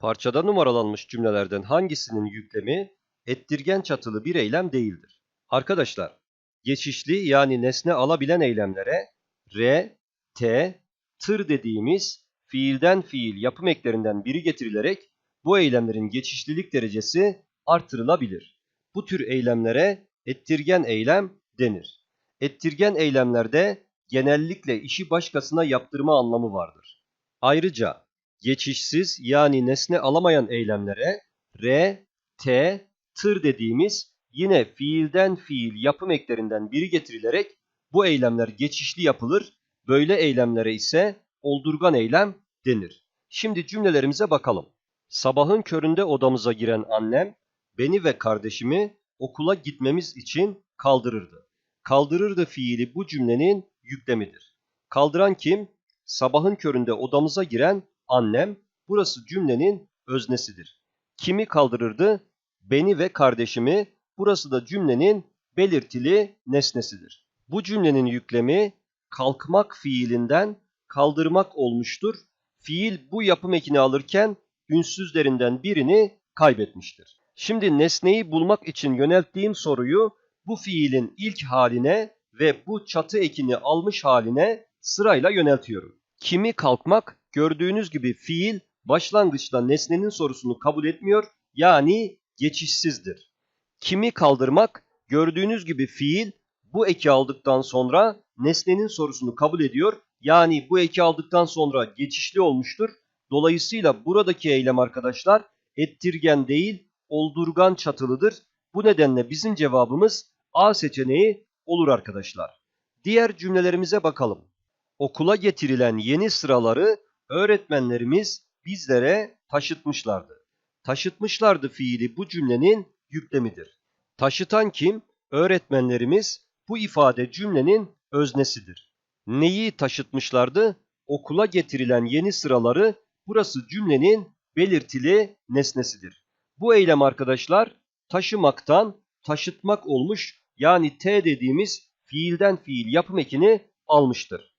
Parçada numaralanmış cümlelerden hangisinin yüklemi ettirgen çatılı bir eylem değildir? Arkadaşlar, geçişli yani nesne alabilen eylemlere re, te, tır dediğimiz fiilden fiil yapım eklerinden biri getirilerek bu eylemlerin geçişlilik derecesi artırılabilir. Bu tür eylemlere ettirgen eylem denir. Ettirgen eylemlerde genellikle işi başkasına yaptırma anlamı vardır. Ayrıca geçişsiz yani nesne alamayan eylemlere re, te, tır dediğimiz yine fiilden fiil yapım eklerinden biri getirilerek bu eylemler geçişli yapılır. Böyle eylemlere ise oldurgan eylem denir. Şimdi cümlelerimize bakalım. Sabahın köründe odamıza giren annem beni ve kardeşimi okula gitmemiz için kaldırırdı. Kaldırırdı fiili bu cümlenin yüklemidir. Kaldıran kim? Sabahın köründe odamıza giren annem. Burası cümlenin öznesidir. Kimi kaldırırdı? Beni ve kardeşimi. Burası da cümlenin belirtili nesnesidir. Bu cümlenin yüklemi kalkmak fiilinden kaldırmak olmuştur. Fiil bu yapım ekini alırken ünsüzlerinden birini kaybetmiştir. Şimdi nesneyi bulmak için yönelttiğim soruyu bu fiilin ilk haline ve bu çatı ekini almış haline sırayla yöneltiyorum. Kimi kalkmak gördüğünüz gibi fiil başlangıçta nesnenin sorusunu kabul etmiyor yani geçişsizdir. Kimi kaldırmak gördüğünüz gibi fiil bu eki aldıktan sonra nesnenin sorusunu kabul ediyor yani bu eki aldıktan sonra geçişli olmuştur. Dolayısıyla buradaki eylem arkadaşlar ettirgen değil oldurgan çatılıdır. Bu nedenle bizim cevabımız A seçeneği olur arkadaşlar. Diğer cümlelerimize bakalım. Okula getirilen yeni sıraları öğretmenlerimiz bizlere taşıtmışlardı. Taşıtmışlardı fiili bu cümlenin yüklemidir. Taşıtan kim? Öğretmenlerimiz bu ifade cümlenin öznesidir. Neyi taşıtmışlardı? Okula getirilen yeni sıraları burası cümlenin belirtili nesnesidir. Bu eylem arkadaşlar taşımaktan taşıtmak olmuş yani T dediğimiz fiilden fiil yapım ekini almıştır.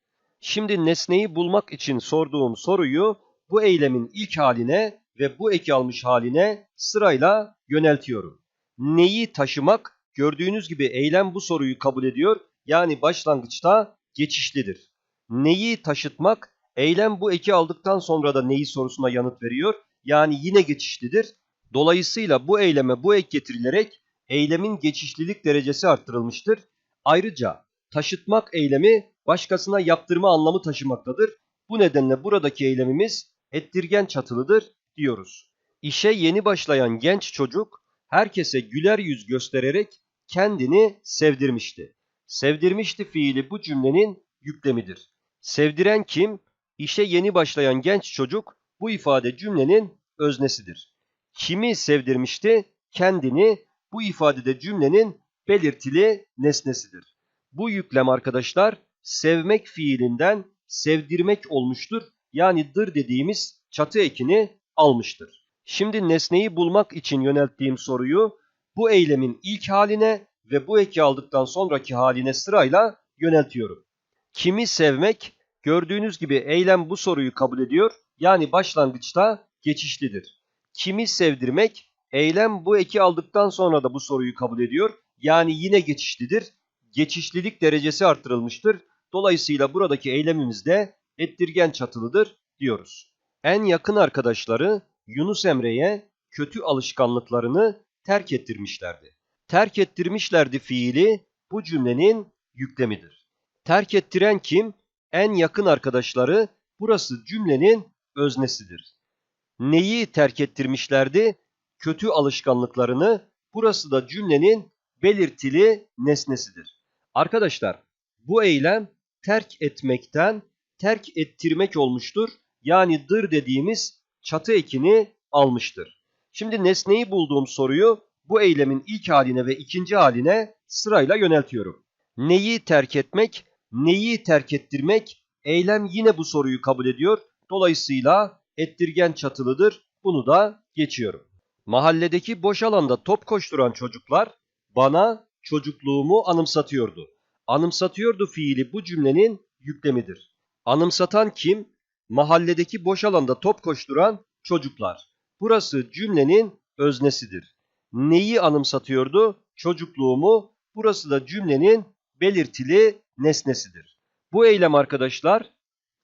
Şimdi nesneyi bulmak için sorduğum soruyu bu eylemin ilk haline ve bu eki almış haline sırayla yöneltiyorum. Neyi taşımak? Gördüğünüz gibi eylem bu soruyu kabul ediyor. Yani başlangıçta geçişlidir. Neyi taşıtmak? Eylem bu eki aldıktan sonra da neyi sorusuna yanıt veriyor. Yani yine geçişlidir. Dolayısıyla bu eyleme bu ek getirilerek eylemin geçişlilik derecesi arttırılmıştır. Ayrıca taşıtmak eylemi başkasına yaptırma anlamı taşımaktadır. Bu nedenle buradaki eylemimiz ettirgen çatılıdır diyoruz. İşe yeni başlayan genç çocuk herkese güler yüz göstererek kendini sevdirmişti. Sevdirmişti fiili bu cümlenin yüklemidir. Sevdiren kim? İşe yeni başlayan genç çocuk bu ifade cümlenin öznesidir. Kimi sevdirmişti? Kendini bu ifadede cümlenin belirtili nesnesidir. Bu yüklem arkadaşlar sevmek fiilinden sevdirmek olmuştur. Yani dır dediğimiz çatı ekini almıştır. Şimdi nesneyi bulmak için yönelttiğim soruyu bu eylemin ilk haline ve bu eki aldıktan sonraki haline sırayla yöneltiyorum. Kimi sevmek? Gördüğünüz gibi eylem bu soruyu kabul ediyor. Yani başlangıçta geçişlidir. Kimi sevdirmek? Eylem bu eki aldıktan sonra da bu soruyu kabul ediyor. Yani yine geçişlidir. Geçişlilik derecesi arttırılmıştır. Dolayısıyla buradaki eylemimiz de ettirgen çatılıdır diyoruz. En yakın arkadaşları Yunus Emre'ye kötü alışkanlıklarını terk ettirmişlerdi. Terk ettirmişlerdi fiili bu cümlenin yüklemidir. Terk ettiren kim? En yakın arkadaşları burası cümlenin öznesidir. Neyi terk ettirmişlerdi? Kötü alışkanlıklarını burası da cümlenin belirtili nesnesidir. Arkadaşlar bu eylem terk etmekten terk ettirmek olmuştur. Yani dır dediğimiz çatı ekini almıştır. Şimdi nesneyi bulduğum soruyu bu eylemin ilk haline ve ikinci haline sırayla yöneltiyorum. Neyi terk etmek, neyi terk ettirmek? Eylem yine bu soruyu kabul ediyor. Dolayısıyla ettirgen çatılıdır. Bunu da geçiyorum. Mahalledeki boş alanda top koşturan çocuklar bana çocukluğumu anımsatıyordu. Anımsatıyordu fiili bu cümlenin yüklemidir. Anımsatan kim? Mahalledeki boş alanda top koşturan çocuklar. Burası cümlenin öznesidir. Neyi anımsatıyordu? Çocukluğumu. Burası da cümlenin belirtili nesnesidir. Bu eylem arkadaşlar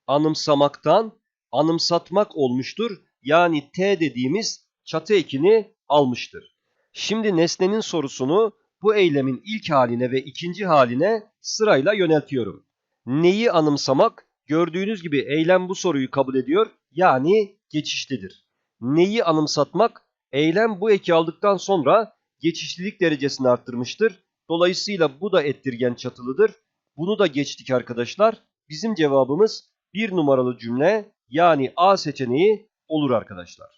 anımsamaktan anımsatmak olmuştur. Yani T dediğimiz çatı ekini almıştır. Şimdi nesnenin sorusunu bu eylemin ilk haline ve ikinci haline sırayla yöneltiyorum. Neyi anımsamak? Gördüğünüz gibi eylem bu soruyu kabul ediyor. Yani geçişlidir. Neyi anımsatmak? Eylem bu eki aldıktan sonra geçişlilik derecesini arttırmıştır. Dolayısıyla bu da ettirgen çatılıdır. Bunu da geçtik arkadaşlar. Bizim cevabımız bir numaralı cümle yani A seçeneği olur arkadaşlar.